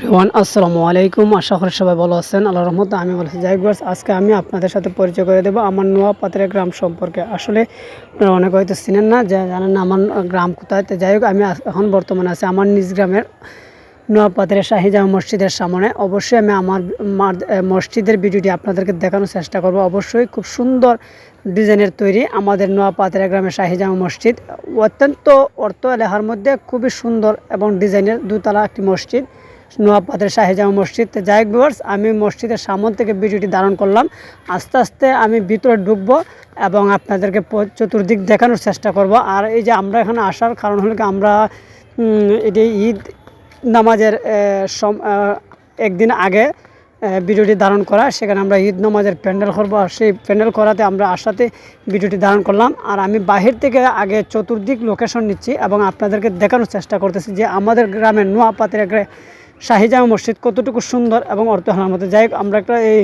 Everyone, আসসালামু আলাইকুম। আশা করি সবাই ভালো আছেন। আল্লাহ রহমত আমি বলেছি হোক আজকে আমি আপনাদের সাথে পরিচয় করে দেবো আমার নোয়া পাত্রের গ্রাম সম্পর্কে। আসলে আপনারা অনেক হয়তো চিনেন না, যে জানেন না আমার গ্রাম কোথায়। তো যাই হোক, আমি এখন বর্তমানে আছি আমার নিজ গ্রামের নোয়াপাতের শাহিজামা মসজিদের সামনে। অবশ্যই আমি আমার মার- মসজিদের ভিডিওটি আপনাদেরকে দেখানোর চেষ্টা করব। অবশ্যই খুব সুন্দর ডিজাইনের তৈরি আমাদের নোয়াপাতের গ্রামের শাহিজামা মসজিদ। অত্যন্ত অর্থ এলাকার মধ্যে খুবই সুন্দর এবং ডিজাইনের দুতলা একটি মসজিদ। নোয়াপাতের শাহিজামা মসজিদ যাই হোক আমি মসজিদের সামনে থেকে ভিডিওটি ধারণ করলাম। আস্তে আস্তে আমি ভিতরে ঢুকবো এবং আপনাদেরকে চতুর্দিক দেখানোর চেষ্টা করব। আর এই যে আমরা এখানে আসার কারণ হলো কি, আমরা এটি ঈদ নামাজের সম- একদিন আগে ভিডিওটি ধারণ করা, সেখানে আমরা ঈদ নামাজের প্যান্ডেল করব। আর সেই প্যান্ডেল করাতে আমরা আসাতে ভিডিওটি ধারণ করলাম। আর আমি বাহির থেকে আগে চতুর্দিক লোকেশন নিচ্ছি এবং আপনাদেরকে দেখানোর চেষ্টা করতেছি যে আমাদের গ্রামের নোয়াপাতের একটা শাহিজামা মসজিদ কতটুকু সুন্দর এবং অর্থহানার মতো যাই আমরা একটা এই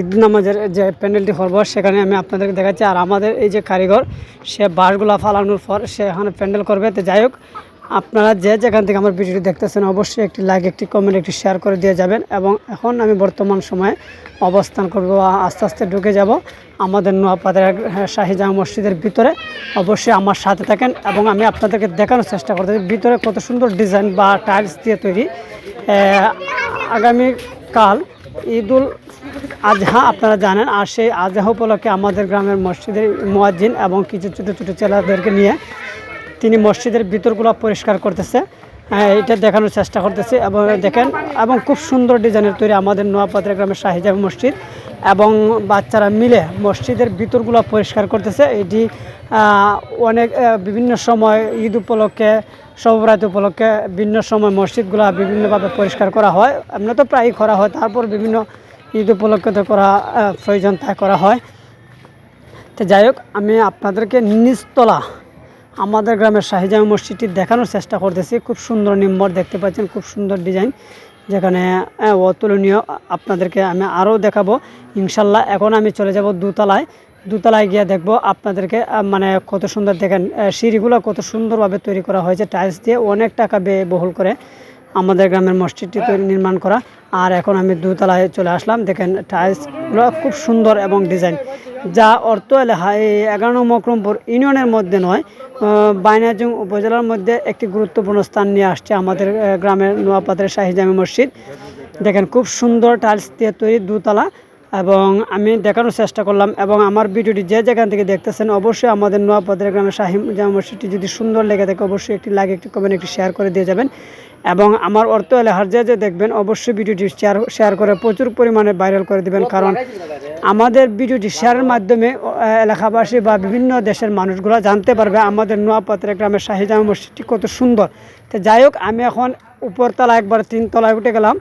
ঈদ নামাজের যে প্যান্ডেলটি করব, সেখানে আমি আপনাদেরকে দেখাচ্ছি। আর আমাদের এই যে কারিগর, সে বাঁশগুলা ফালানোর পর সে এখানে প্যান্ডেল করবে। তো যাই হোক আপনারা যে যেখান থেকে আমার ভিডিওটি দেখতেছেন, অবশ্যই একটি লাইক একটি কমেন্ট একটি শেয়ার করে দিয়ে যাবেন এবং এখন আমি বর্তমান সময়ে অবস্থান করব, আস্তে আস্তে ঢুকে যাব আমাদের নোয়াপাতের শাহিজামা মসজিদের ভিতরে। অবশ্যই আমার সাথে থাকেন এবং আমি আপনাদেরকে দেখানোর চেষ্টা করতেছি ভিতরে কত সুন্দর ডিজাইন বা টাইলস দিয়ে তৈরি। আগামীকাল ঈদুল আজহা আপনারা জানেন, আর সেই আজহা উপলক্ষে আমাদের গ্রামের মসজিদের মোয়াজ্জিন এবং কিছু ছোটো ছোটো ছেলেদেরকে নিয়ে তিনি মসজিদের ভিতরগুলো পরিষ্কার করতেছে এটা দেখানোর চেষ্টা করতেছে এবং দেখেন, এবং খুব সুন্দর ডিজাইনের তৈরি আমাদের নোয়াপাতের গ্রামের শাহিজাব মসজিদ এবং বাচ্চারা মিলে মসজিদের ভিতরগুলো পরিষ্কার করতেছে। এটি অনেক বিভিন্ন সময় ঈদ উপলক্ষে সবরাত উপলক্ষে বিভিন্ন সময় মসজিদগুলো বিভিন্নভাবে পরিষ্কার করা হয়। এমনি তো প্রায়ই করা হয়, তারপর বিভিন্ন ঈদ উপলক্ষে তো করা প্রয়োজন তাই করা হয়। তো যাই হোক, আমি আপনাদেরকে নিচতলা আমাদের গ্রামের শাহিজামা মসজিদটি দেখানোর চেষ্টা করতেছি। খুব সুন্দর নিম্বর দেখতে পাচ্ছেন, খুব সুন্দর ডিজাইন। যেখানে অতুলনীয়, আপনাদেরকে আমি আরও দেখাবো। ইনশাল্লাহ এখন আমি চলে যাব দুতলায়। দুতলায় গিয়ে দেখব আপনাদেরকে মানে কত সুন্দর দেখেন সিঁড়িগুলো কত সুন্দরভাবে তৈরি করা হয়েছে, টাইলস দিয়ে অনেক টাকা ব্যয়বহুল করে। আমাদের গ্রামের মসজিদটি তৈরি, নির্মাণ করা। আর এখন আমি দুতলায় চলে আসলাম। দেখেন টাইলসগুলো খুব সুন্দর এবং ডিজাইন যা অর্থ এলাকা এই এগারো মকরমপুর ইউনিয়নের মধ্যে নয় বাইনাজুং উপজেলার মধ্যে একটি গুরুত্বপূর্ণ স্থান নিয়ে আসছে আমাদের গ্রামের নোয়াপাতের শাহিজামি মসজিদ। দেখেন, খুব সুন্দর টাইলস দিয়ে তৈরি দুতলা। এবং আমি দেখানোর চেষ্টা করলাম এবং আমার ভিডিওটি যে যেখান থেকে দেখতেছেন অবশ্যই আমাদের নোয়াপদের গ্রামে শাহিম জামা মসজিদটি যদি সুন্দর লেগে থাকে অবশ্যই একটি লাইক একটি কমেন্ট একটি শেয়ার করে দিয়ে যাবেন। এবং আমার অর্থ এলাহার যে যে দেখবেন অবশ্যই ভিডিওটি শেয়ার শেয়ার করে প্রচুর পরিমাণে ভাইরাল করে দেবেন, কারণ আমাদের ভিডিওটি শেয়ারের মাধ্যমে এলাকাবাসী বা বিভিন্ন দেশের মানুষগুলো জানতে পারবে আমাদের নোয়াপাতের গ্রামের শাহিজামা মসজিদটি কত সুন্দর। তো যাই হোক, আমি এখন উপরতলা একবার তিনতলায় উঠে গেলাম।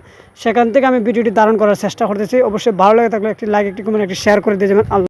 সেখান থেকে আমি ভিডিওটি ধারণ করার চেষ্টা করতেছি। অবশ্যই ভালো লাগে থাকলে একটি লাইক একটি কমেন্ট একটি শেয়ার করে দিয়ে যাবেন।